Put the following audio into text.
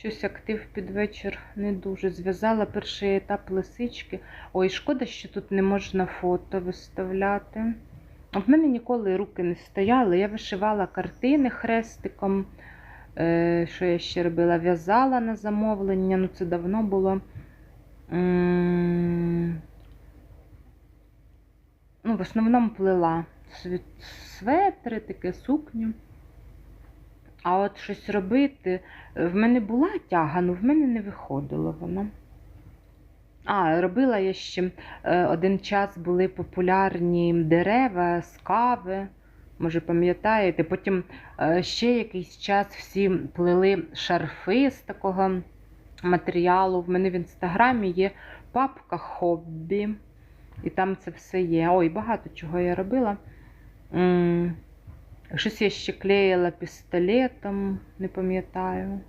Щось актив під вечір не дуже. Зв'язала перший етап лисички. Ой, шкода, що тут не можна фото виставляти. А в мене ніколи руки не стояли. Я вишивала картини хрестиком. Е, що я ще робила? В'язала на замовлення, ну це давно було. Ну, в основному плела светри, таке сукню. А от щось робити. е, В мене була тяга, але в мене не виходило воно. А, робила я ще е, один час були популярні дерева з кави. Може, пам'ятаєте? Потім е, ще якийсь час всі плели шарфи з такого матеріалу. В мене в інстаграмі є папка хобі. І там це все є. Ой, багато чого я робила. Щось я ще клеїла пістолетом, не пам'ятаю.